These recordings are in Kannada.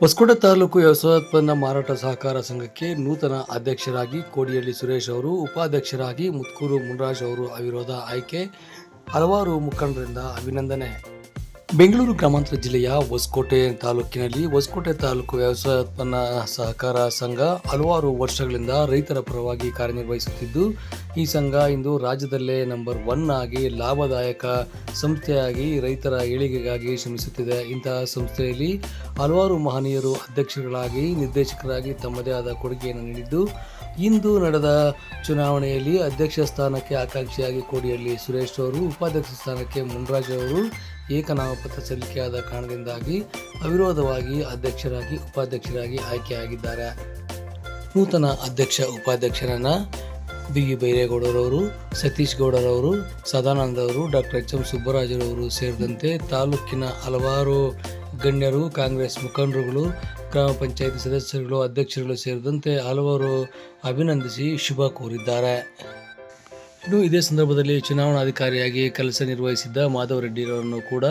ಹೊಸಕೋಟೆ ತಾಲೂಕು ವ್ಯವಸಾಯೋತ್ಪನ್ನ ಮಾರಾಟ ಸಹಕಾರ ಸಂಘಕ್ಕೆ ನೂತನ ಅಧ್ಯಕ್ಷರಾಗಿ ಕೋಡಿಯಲ್ಲಿ ಸುರೇಶ್ ಅವರು, ಉಪಾಧ್ಯಕ್ಷರಾಗಿ ಮುತ್ಕೂರು ಮುನ್ರಾಜ್ ಅವರು ಅವಿರೋಧ ಆಯ್ಕೆ. ಹಲವಾರು ಮುಖಂಡರಿಂದ ಅಭಿನಂದನೆ. ಬೆಂಗಳೂರು ಗ್ರಾಮಾಂತರ ಜಿಲ್ಲೆಯ ಹೊಸಕೋಟೆ ತಾಲೂಕಿನಲ್ಲಿ ಹೊಸಕೋಟೆ ತಾಲೂಕು ವ್ಯವಸಾಯ ಉತ್ಪನ್ನ ಸಹಕಾರ ಸಂಘ ಹಲವಾರು ವರ್ಷಗಳಿಂದ ರೈತರ ಪರವಾಗಿ ಕಾರ್ಯನಿರ್ವಹಿಸುತ್ತಿದ್ದು, ಈ ಸಂಘ ಇಂದು ರಾಜ್ಯದಲ್ಲೇ ನಂಬರ್ ಒನ್ ಆಗಿ ಲಾಭದಾಯಕ ಸಂಸ್ಥೆಯಾಗಿ ರೈತರ ಏಳಿಗೆಗಾಗಿ ಶ್ರಮಿಸುತ್ತಿದೆ. ಇಂತಹ ಸಂಸ್ಥೆಯಲ್ಲಿ ಹಲವಾರು ಮಹನೀಯರು, ಅಧ್ಯಕ್ಷರುಗಳಾಗಿ ನಿರ್ದೇಶಕರಾಗಿ ತಮ್ಮದೇ ಆದ ಕೊಡುಗೆಯನ್ನು ನೀಡಿದ್ದು, ಇಂದು ನಡೆದ ಚುನಾವಣೆಯಲ್ಲಿ ಅಧ್ಯಕ್ಷ ಸ್ಥಾನಕ್ಕೆ ಆಕಾಂಕ್ಷಿಯಾಗಿ ಕೋಡಿಯಲ್ಲಿ ಸುರೇಶ್ ಅವರು, ಉಪಾಧ್ಯಕ್ಷ ಸ್ಥಾನಕ್ಕೆ ಮುನ್ರಾಜ್ ಅವರು ಏಕನಾಮಪತ್ರ ಸಲ್ಲಿಕೆಯಾದ ಕಾರಣದಿಂದಾಗಿ ಅವಿರೋಧವಾಗಿ ಅಧ್ಯಕ್ಷರಾಗಿ, ಉಪಾಧ್ಯಕ್ಷರಾಗಿ ಆಯ್ಕೆಯಾಗಿದ್ದಾರೆ. ನೂತನ ಅಧ್ಯಕ್ಷ ಉಪಾಧ್ಯಕ್ಷರನ್ನ ಬಿ ವಿ. ಬೈರೇಗೌಡರವರು, ಸತೀಶ್ ಗೌಡರವರು ಸದಾನಂದ ಅವರು ಡಾಕ್ಟರ್ ಎಚ್. ಎಂ. ಸುಬ್ಬರಾಜರವರು ಸೇರಿದಂತೆ ತಾಲೂಕಿನ ಹಲವಾರು ಗಣ್ಯರು, ಕಾಂಗ್ರೆಸ್ ಮುಖಂಡರುಗಳು, ಗ್ರಾಮ ಪಂಚಾಯತಿ ಸದಸ್ಯರುಗಳು, ಅಧ್ಯಕ್ಷರುಗಳು ಸೇರಿದಂತೆ ಹಲವರು ಅಭಿನಂದಿಸಿ ಶುಭ ಕೋರಿದ್ದಾರೆ. ಇನ್ನು ಇದೇ ಸಂದರ್ಭದಲ್ಲಿ ಚುನಾವಣಾಧಿಕಾರಿಯಾಗಿ ಕೆಲಸ ನಿರ್ವಹಿಸಿದ್ದ ಮಾಧವ ರೆಡ್ಡಿರವರನ್ನು ಕೂಡ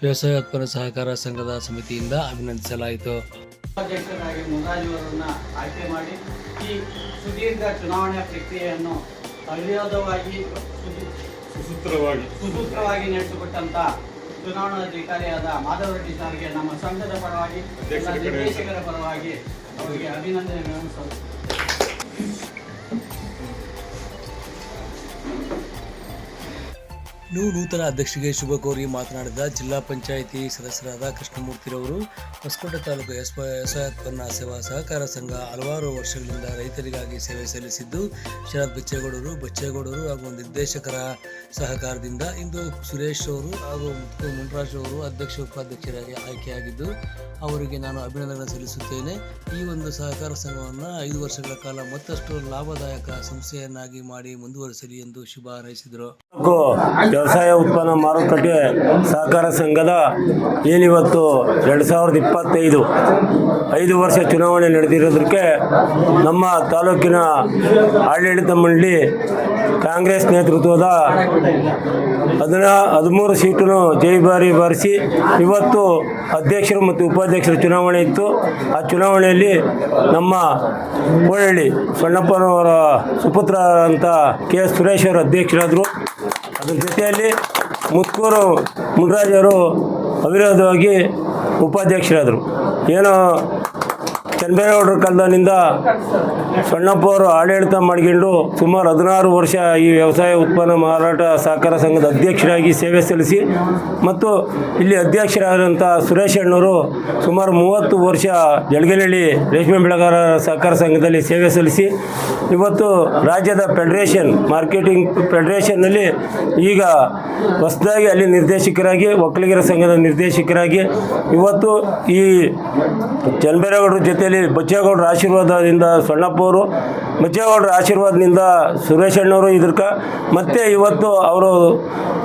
ವ್ಯವಸಾಯ ಉತ್ಪನ್ನ ಸಹಕಾರ ಸಂಘದ ಸಮಿತಿಯಿಂದ ಅಭಿನಂದಿಸಲಾಯಿತು ಅಧ್ಯಕ್ಷರಾಗಿ ಮುನ್ರಾಜುವರನ್ನ ಆಯ್ಕೆ ಮಾಡಿ ಈ ಸುದೀರ್ಘ ಚುನಾವಣೆ ಪ್ರಕ್ರಿಯೆಯನ್ನು ಅವಿರೋಧವಾಗಿ ಸುಸೂತ್ರವಾಗಿ ಸುಸೂತ್ರವಾಗಿ ನಡೆಸಿಕೊಟ್ಟಂತ ಚುನಾವಣಾಧಿಕಾರಿಯಾದ ಮಾಧವ ರೆಡ್ಡಿ ಸಾರ್ಗೆ ನಮ್ಮ ಸಂಘದ ಪರವಾಗಿ ಅಧ್ಯಕ್ಷರ ನಿರ್ದೇಶಕರ ಪರವಾಗಿ ಅವರಿಗೆ ಅಭಿನಂದನೆಗಳನ್ನು ಸಲ್ಲಿಸುತ್ತೇನೆ. ಇನ್ನು ನೂತನ ಅಧ್ಯಕ್ಷರಿಗೆ ಶುಭ ಕೋರಿ ಮಾತನಾಡಿದ ಜಿಲ್ಲಾ ಪಂಚಾಯಿತಿ ಸದಸ್ಯರಾದ ಕೃಷ್ಣಮೂರ್ತಿರವರು ಹೊಸಕೋಟೆ ತಾಲೂಕು ವ್ಯವಸಾಯೋತ್ಪನ್ನ ಸೇವಾ ಸಹಕಾರ ಸಂಘ ಹಲವಾರು ವರ್ಷಗಳಿಂದ ರೈತರಿಗಾಗಿ ಸೇವೆ ಸಲ್ಲಿಸಿದ್ದು, ಶರತ್ ಬಚ್ಚೇಗೌಡರು ಬಚ್ಚೇಗೌಡರು ಹಾಗೂ ನಿರ್ದೇಶಕರ ಸಹಕಾರದಿಂದ ಇಂದು ಸುರೇಶ್ ಅವರು ಹಾಗೂ ಮುನ್ರಾಜ್ ಅವರು ಅಧ್ಯಕ್ಷ ಉಪಾಧ್ಯಕ್ಷರಾಗಿ ಆಯ್ಕೆಯಾಗಿದ್ದು, ಅವರಿಗೆ ನಾನು ಅಭಿನಂದನೆ ಸಲ್ಲಿಸುತ್ತೇನೆ. ಈ ಒಂದು ಸಹಕಾರ ಸಂಘವನ್ನು ಐದು ವರ್ಷಗಳ ಕಾಲ ಮತ್ತಷ್ಟು ಲಾಭದಾಯಕ ಸಂಸ್ಥೆಯನ್ನಾಗಿ ಮಾಡಿ ಮುಂದುವರಿಸಲಿ ಎಂದು ಶುಭ ಹಾರೈಸಿದರು. ವ್ಯವಸಾಯ ಉತ್ಪನ್ನ ಮಾರುಕಟ್ಟೆ ಸಹಕಾರ ಸಂಘದ ಏನಿವತ್ತು ಎರಡು ಸಾವಿರದ ಇಪ್ಪತ್ತೈದು ಐದು ವರ್ಷ ಚುನಾವಣೆ ನಡೆದಿರೋದಕ್ಕೆ ನಮ್ಮ ತಾಲೂಕಿನ ಆಡಳಿತ ಮಂಡಳಿ ಕಾಂಗ್ರೆಸ್ ನೇತೃತ್ವದ ಹದಿನ, ಹದಿಮೂರು ಸೀಟನ್ನು ಜೈಬಾರಿ ಬಾರಿಸಿ ಇವತ್ತು ಅಧ್ಯಕ್ಷರು ಮತ್ತು ಉಪಾಧ್ಯಕ್ಷರ ಚುನಾವಣೆ ಇತ್ತು. ಆ ಚುನಾವಣೆಯಲ್ಲಿ ನಮ್ಮ ಕೋಳಹಳ್ಳಿ ಸಣ್ಣಪ್ಪನವರ ಸುಪುತ್ರ ಅಂತ ಕೆ ಎಸ್ ಸುರೇಶ್ ಅವರು ಅಧ್ಯಕ್ಷರಾದರು. ಅದ್ರ ಜೊತೆಯಲ್ಲಿ ಮುತ್ಕೂರು ಅವರು ಅವಿರೋಧವಾಗಿ ಉಪಾಧ್ಯಕ್ಷರಾದರು. ಏನೋ ಚನ್ನಬೈರೇಗೌಡರ ಕಾಲದಿಂದ ಸಣ್ಣಪ್ಪವರು ಆಡಳಿತ ಮಾಡಿಕೊಂಡು ಸುಮಾರು ಹದಿನಾರು ವರ್ಷ ಈ ವ್ಯವಸಾಯ ಉತ್ಪನ್ನ ಮಾರಾಟ ಸಹಕಾರ ಸಂಘದ ಅಧ್ಯಕ್ಷರಾಗಿ ಸೇವೆ ಸಲ್ಲಿಸಿ ಮತ್ತು ಇಲ್ಲಿ ಅಧ್ಯಕ್ಷರಾದಂಥ ಸುರೇಶ್ ಅಣ್ಣವರು ಸುಮಾರು ಮೂವತ್ತು ವರ್ಷ ಜಳಗನಹಳ್ಳಿ ರೇಷ್ಮೆ ಬೆಳೆಗಾರರ ಸಹಕಾರ ಸಂಘದಲ್ಲಿ ಸೇವೆ ಸಲ್ಲಿಸಿ ಇವತ್ತು ರಾಜ್ಯದ ಫೆಡರೇಷನ್ ಮಾರ್ಕೆಟಿಂಗ್ ಫೆಡರೇಷನ್ನಲ್ಲಿ ಈಗ ಹೊಸದಾಗಿ ಅಲ್ಲಿ ನಿರ್ದೇಶಕರಾಗಿ ಒಕ್ಕಲಿಗರ ಸಂಘದ ನಿರ್ದೇಶಕರಾಗಿ ಇವತ್ತು ಈ ಚನ್ನಬೈರೇಗೌಡರ ಜೊತೆಯಲ್ಲಿ ಬಚ್ಚೇಗೌಡರ ಆಶೀರ್ವಾದದಿಂದ ಸಣ್ಣಪ್ಪ ಅವರು ಬಚ್ಚೇಗೌಡರ ಆಶೀರ್ವಾದದಿಂದ ಸುರೇಶ್ ಅಣ್ಣವರು ಇದಕ್ಕ ಮತ್ತು ಇವತ್ತು ಅವರು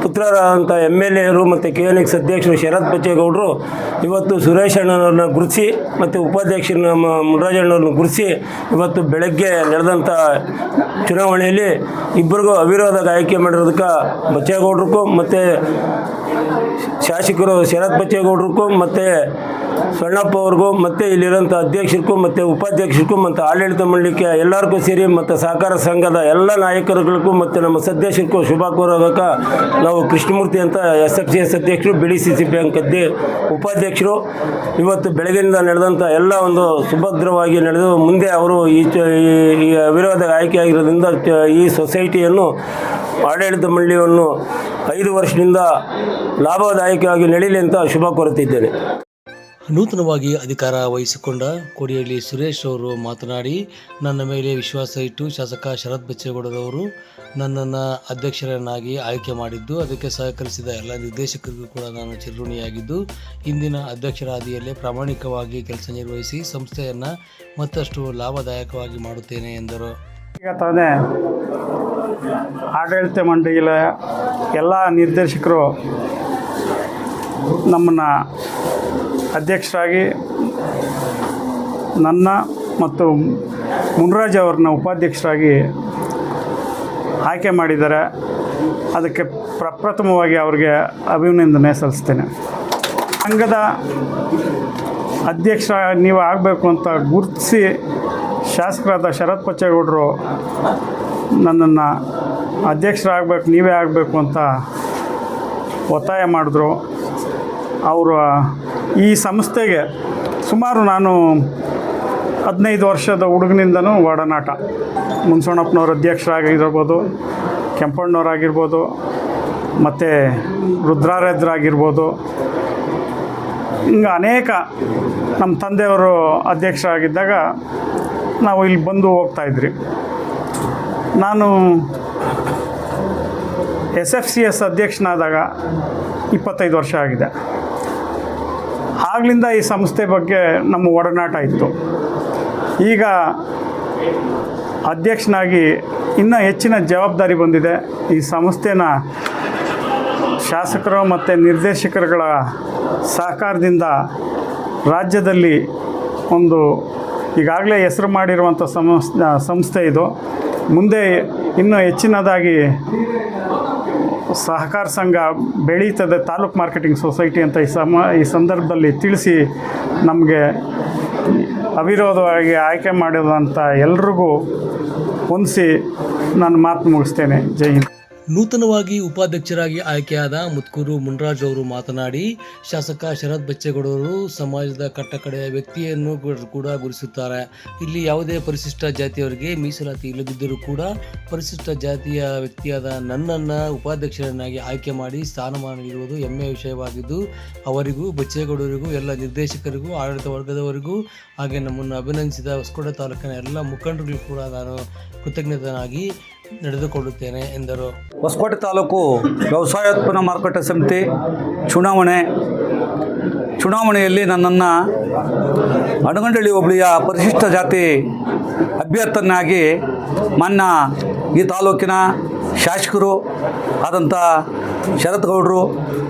ಪುತ್ರರಾದಂಥ ಎಂ ಎಲ್ ಎರು ಮತ್ತು ಕೆ ಎನ್ ಎಕ್ಸ್ ಅಧ್ಯಕ್ಷರು ಶರತ್ ಬಚ್ಚೇಗೌಡರು ಇವತ್ತು ಸುರೇಶ್ ಅಣ್ಣನವ್ರನ್ನ ಗುರುತಿಸಿ ಮತ್ತು ಉಪಾಧ್ಯಕ್ಷರ ನಮ್ಮ ಮುನ್ರಾಜಣ್ಣವ್ರನ್ನ ಗುರುತಿಸಿ ಇವತ್ತು ಬೆಳಗ್ಗೆ ನಡೆದಂಥ ಚುನಾವಣೆಯಲ್ಲಿ ಇಬ್ಬರಿಗೂ ಅವಿರೋಧ ಆಯ್ಕೆ ಮಾಡಿರೋದಕ್ಕೆ ಬಚ್ಚೇಗೌಡ್ರಿಗೂ ಮತ್ತು ಶಾಸಕರು ಶರತ್ ಬಚ್ಚೇಗೌಡ್ರಿಗೂ ಮತ್ತು ಸಣ್ಣಪ್ಪ ಅವ್ರಿಗೂ ಮತ್ತು ಇಲ್ಲಿರೋಂಥ ಅಧ್ಯಕ್ಷರಿಗೂ ಮತ್ತು ಉಪಾಧ್ಯಕ್ಷರಿಗೂ ಮತ್ತು ಆಡಳಿತ ಮಂಡಳಿಗೆ ಎಲ್ಲರಿಗೂ ಸೇರಿ ಮತ್ತು ಸಹಕಾರ ಸಂಘದ ಎಲ್ಲ ನಾಯಕರುಗಳಿಗೂ ಮತ್ತು ನಮ್ಮ ಸದಸ್ಯರಿಗೂ ಶುಭ ಕೋರೋದಕ್ಕ ನಾವು ಕೃಷ್ಣಮೂರ್ತಿ ಅಂತ ಎಸ್ ಎಫ್ ಸಿ ಎಸ್ ಅಧ್ಯಕ್ಷರು B D C C bank ಅಧ್ಯ ಉಪಾಧ್ಯಕ್ಷರು. ಇವತ್ತು ಬೆಳಗಿನಿಂದ ನಡೆದಂಥ ಎಲ್ಲ ಒಂದು ಸುಭದ್ರವಾಗಿ ನಡೆದು ಮುಂದೆ ಅವರು ಈ ಈ- ಅವಿರೋಧ ಆಯ್ಕೆಯಾಗಿರೋದ್ರಿಂದ ಈ ಸೊಸೈಟಿಯನ್ನು ಆಡಳಿತ ಮಂಡಳಿಯನ್ನು ಐದು ವರ್ಷದಿಂದ ಲಾಭದಾಯಕವಾಗಿ ನಡೀಲಿ ಅಂತ ಶುಭ ಕೋರುತ್ತಿದ್ದೇನೆ. ನೂತನವಾಗಿ ಅಧಿಕಾರ ವಹಿಸಿಕೊಂಡ ಕೋಡಿಹಳ್ಳಿ ಸುರೇಶ್ ಅವರು ಮಾತನಾಡಿ, ನನ್ನ ಮೇಲೆ ವಿಶ್ವಾಸ ಇಟ್ಟು ಶಾಸಕ ಶರತ್ ಬಚ್ಚೇಗೌಡರವರು ನನ್ನನ್ನು ಅಧ್ಯಕ್ಷರನ್ನಾಗಿ ಆಯ್ಕೆ ಮಾಡಿದ್ದು, ಅದಕ್ಕೆ ಸಹಕರಿಸಿದ ಎಲ್ಲ ನಿರ್ದೇಶಕರಿಗೂ ಕೂಡ ನಾನು ಚಿರಋಣಿಯಾಗಿದ್ದು, ಇಂದಿನ ಅಧ್ಯಕ್ಷರ ಹಾದಿಯಲ್ಲೇ ಪ್ರಾಮಾಣಿಕವಾಗಿ ಕೆಲಸ ನಿರ್ವಹಿಸಿ ಸಂಸ್ಥೆಯನ್ನು ಮತ್ತಷ್ಟು ಲಾಭದಾಯಕವಾಗಿ ಮಾಡುತ್ತೇನೆ ಎಂದರು. ತಾನೇ ಆಡಳಿತ ಮಂಡಳಿಯ ಎಲ್ಲ ನಿರ್ದೇಶಕರು ನಮ್ಮನ್ನು ಅಧ್ಯಕ್ಷರಾಗಿ ನನ್ನ ಮತ್ತು ಮುನ್ರಾಜ್ ಅವ್ರನ್ನ ಉಪಾಧ್ಯಕ್ಷರಾಗಿ ಆಯ್ಕೆ ಮಾಡಿದ್ದಾರೆ. ಅದಕ್ಕೆ ಪ್ರಪ್ರಥಮವಾಗಿ ಅವ್ರಿಗೆ ಅಭಿನಂದನೆ ಸಲ್ಲಿಸ್ತೇನೆ. ಸಂಘದ ಅಧ್ಯಕ್ಷ ನೀವು ಆಗಬೇಕು ಅಂತ ಗುರುತಿಸಿ ಶಾಸಕರಾದ ಶರತ್ ಪಚ್ಚೇಗೌಡರು ನನ್ನನ್ನು ಅಧ್ಯಕ್ಷರಾಗಬೇಕು, ನೀವೇ ಆಗಬೇಕು ಅಂತ ಒತ್ತಾಯ ಮಾಡಿದ್ರು. ಅವರು, ಈ ಸಂಸ್ಥೆಗೆ ಸುಮಾರು ನಾನು ಹದಿನೈದು ವರ್ಷದ ಹುಡುಗನಿಂದನೂ ಒಡನಾಟ. ಮುನ್ಸೋಣಪ್ಪನವ್ರ ಅಧ್ಯಕ್ಷರಾಗಿರ್ಬೋದು, ಕೆಂಪಣ್ಣವರಾಗಿರ್ಬೋದು, ಮತ್ತು ರುದ್ರಾರಾಧ್ಯರಾಗಿರ್ಬೋದು ಹಿಂಗೆ ಅನೇಕ ನಮ್ಮ ತಂದೆಯವರು ಅಧ್ಯಕ್ಷರಾಗಿದ್ದಾಗ ನಾವು ಇಲ್ಲಿ ಬಂದು ಹೋಗ್ತಾಯಿದ್ರಿ ನಾನು ಎಸ್ ಎಫ್ ಸಿ ಎಸ್ ಅಧ್ಯಕ್ಷನಾದಾಗ ಇಪ್ಪತ್ತೈದು ವರ್ಷ ಆಗಿದೆ. ಆಗಲಿಂದ ಈ ಸಂಸ್ಥೆ ಬಗ್ಗೆ ನಮ್ಮ ಒಡನಾಟ ಇತ್ತು. ಈಗ ಅಧ್ಯಕ್ಷನಾಗಿ ಇನ್ನೂ ಹೆಚ್ಚಿನ ಜವಾಬ್ದಾರಿ ಬಂದಿದೆ. ಈ ಸಂಸ್ಥೆನ ಶಾಸಕರು ಮತ್ತು ನಿರ್ದೇಶಕರುಗಳ ಸಹಕಾರದಿಂದ ರಾಜ್ಯದಲ್ಲಿ ಒಂದು ಈಗಾಗಲೇ ಹೆಸರು ಮಾಡಿರುವಂಥ ಸಂಸ್ಥೆ ಇದು. ಮುಂದೆ ಇನ್ನೂ ಹೆಚ್ಚಿನದಾಗಿ ಸಹಕಾರ ಸಂಘ ಬೆಳೀತದೆ ತಾಲೂಕು ಮಾರ್ಕೆಟಿಂಗ್ ಸೊಸೈಟಿ ಅಂತ ಈ ಸಮ, ಈ ಸಂದರ್ಭದಲ್ಲಿ ತಿಳಿಸಿ ನಮಗೆ ಅವಿರೋಧವಾಗಿ ಆಯ್ಕೆ ಮಾಡಿದಂಥ ಎಲ್ರಿಗೂ ಹೊಂದಿಸಿ ನಾನು ಮಾತು ಮುಗಿಸ್ತೇನೆ. ಜೈ ಹಿಂದ್. ನೂತನವಾಗಿ ಉಪಾಧ್ಯಕ್ಷರಾಗಿ ಆಯ್ಕೆಯಾದ ಮುತ್ಕೂರು ಮುನ್ರಾಜ್ ಅವರು ಮಾತನಾಡಿ, ಶಾಸಕ ಶರತ್ ಬಚ್ಚೇಗೌಡರು ಸಮಾಜದ ಕಟ್ಟಕಡೆಯ ವ್ಯಕ್ತಿಯನ್ನು ಕೂಡ- ಗುರುಸುತ್ತಾರೆ ಇಲ್ಲಿ ಯಾವುದೇ ಪರಿಶಿಷ್ಟ ಜಾತಿಯವರಿಗೆ ಮೀಸಲಾತಿ ಇಲ್ಲದಿದ್ದರೂ ಕೂಡ ಪರಿಶಿಷ್ಟ ಜಾತಿಯ ವ್ಯಕ್ತಿಯಾದ ನನ್ನನ್ನು ಉಪಾಧ್ಯಕ್ಷರನ್ನಾಗಿ ಆಯ್ಕೆ ಮಾಡಿ ಸ್ಥಾನಮಾನ ನೀಡುವುದು ಹೆಮ್ಮೆಯ ವಿಷಯವಾಗಿದ್ದು, ಅವರಿಗೂ, ಬಚ್ಚೇಗೌಡರಿಗೂ, ಎಲ್ಲ ನಿರ್ದೇಶಕರಿಗೂ, ಆಡಳಿತ ವರ್ಗದವರಿಗೂ, ಹಾಗೆ ನಮ್ಮನ್ನು ಅಭಿನಂದಿಸಿದ ಹೊಸಕೋಟೆ ತಾಲೂಕಿನ ಎಲ್ಲ ಮುಖಂಡರಿಗೂ ಕೂಡ ನಾನು ಕೃತಜ್ಞತನಾಗಿ ನಡೆದುಕೊಳ್ಳುತ್ತೇನೆ ಎಂದರು. ಹೊಸಕೋಟೆ ತಾಲೂಕು ವ್ಯವಸಾಯೋತ್ಪನ್ನ ಮಾರುಕಟ್ಟೆ ಸಮಿತಿ ಚುನಾವಣೆ. ಚುನಾವಣೆಯಲ್ಲಿ ನನ್ನನ್ನು ಅಣಗಂಡಳ್ಳಿ ಹೋಬಳಿಯ ಪರಿಶಿಷ್ಟ ಜಾತಿ ಅಭ್ಯರ್ಥನಾಗಿ ಮನ್ನ ಈ ತಾಲೂಕಿನ ಶಾಸಕರು ಆದಂಥ ಶರತ್ ಗೌಡರು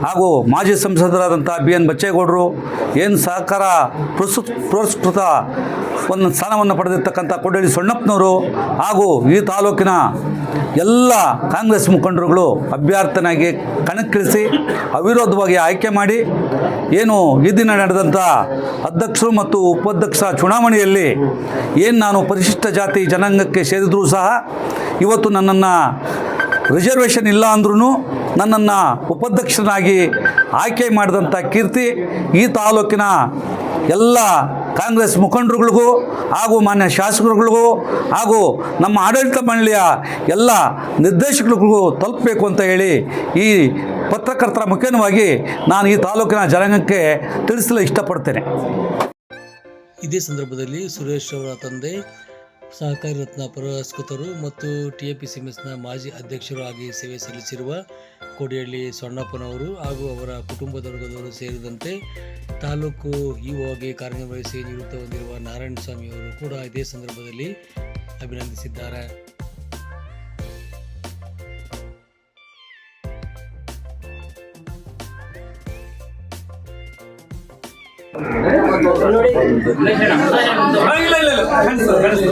ಹಾಗೂ ಮಾಜಿ ಸಂಸದರಾದಂಥ ಬಿ ಎನ್ ಬಚ್ಚೇಗೌಡರು ಏನು ಸಹಕಾರ ಪುರಸ್ಕೃತ ಒಂದು ಸ್ಥಾನವನ್ನು ಪಡೆದಿರ್ತಕ್ಕಂಥ ಕೊಡಳ್ಳಿ ಸೊಣ್ಣಪ್ಪನವರು ಹಾಗೂ ಈ ತಾಲೂಕಿನ ಎಲ್ಲ ಕಾಂಗ್ರೆಸ್ ಮುಖಂಡರುಗಳು ಅಭ್ಯರ್ಥನಾಗಿ ಕಣಕ್ಕಿಳಿಸಿ ಅವಿರೋಧವಾಗಿ ಆಯ್ಕೆ ಮಾಡಿ ಏನು ಈ ದಿನ ನಡೆದಂಥ ಅಧ್ಯಕ್ಷರು ಮತ್ತು ಉಪಾಧ್ಯಕ್ಷ ಚುನಾವಣೆಯಲ್ಲಿ ಏನು ನಾನು ಪರಿಶಿಷ್ಟ ಜಾತಿ ಜನಾಂಗಕ್ಕೆ ಸೇರಿದರೂ ಸಹ ಇವತ್ತು ನನ್ನನ್ನು ರಿಸರ್ವೇಷನ್ ಇಲ್ಲ ಅಂದ್ರೂ ನನ್ನನ್ನು ಉಪಾಧ್ಯಕ್ಷನಾಗಿ ಆಯ್ಕೆ ಮಾಡಿದಂಥ ಕೀರ್ತಿ ಈ ತಾಲೂಕಿನ ಎಲ್ಲ ಕಾಂಗ್ರೆಸ್ ಮುಖಂಡರುಗಳಿಗೂ ಹಾಗೂ ಮಾನ್ಯ ಶಾಸಕರುಗಳಿಗೂ ಹಾಗೂ ನಮ್ಮ ಆಡಳಿತ ಮಂಡಳಿಯ ಎಲ್ಲ ನಿರ್ದೇಶಕರುಗಳಿಗೂ ತಲುಪಬೇಕು ಅಂತ ಹೇಳಿ ಈ ಪತ್ರಕರ್ತರ ಮುಖೇನವಾಗಿ ನಾನು ಈ ತಾಲೂಕಿನ ಜನಾಂಗಕ್ಕೆ ತಿಳಿಸಲು ಇಷ್ಟಪಡ್ತೇನೆ. ಇದೇ ಸಂದರ್ಭದಲ್ಲಿ ಸುರೇಶ್ ಅವರ ತಂದೆ ಸಹಕಾರಿ ರತ್ನ ಪುರಸ್ಕೃತರು ಮತ್ತು ಟಿ ಎ ಪಿ ಸಿ ಎಸ್ನ ಮಾಜಿ ಅಧ್ಯಕ್ಷರು ಆಗಿ ಸೇವೆ ಸಲ್ಲಿಸಿರುವ ಕೋಡಿಹಳ್ಳಿ ಸೊಣ್ಣಪ್ಪನವರು ಹಾಗೂ ಅವರ ಕುಟುಂಬದವರ್ಗದವರು ಸೇರಿದಂತೆ ತಾಲೂಕು ಇಒಗೆ ಕಾರ್ಯನಿರ್ವಹಿಸಿ ನಿವೃತ್ತ ಹೊಂದಿರುವ ನಾರಾಯಣ ಸ್ವಾಮಿಯವರು ಕೂಡ ಇದೇ ಸಂದರ್ಭದಲ್ಲಿ ಅಭಿನಂದಿಸಿದ್ದಾರೆ. ಇಲ್ಲ ಗಂಡಸು ಗಂಡಸು.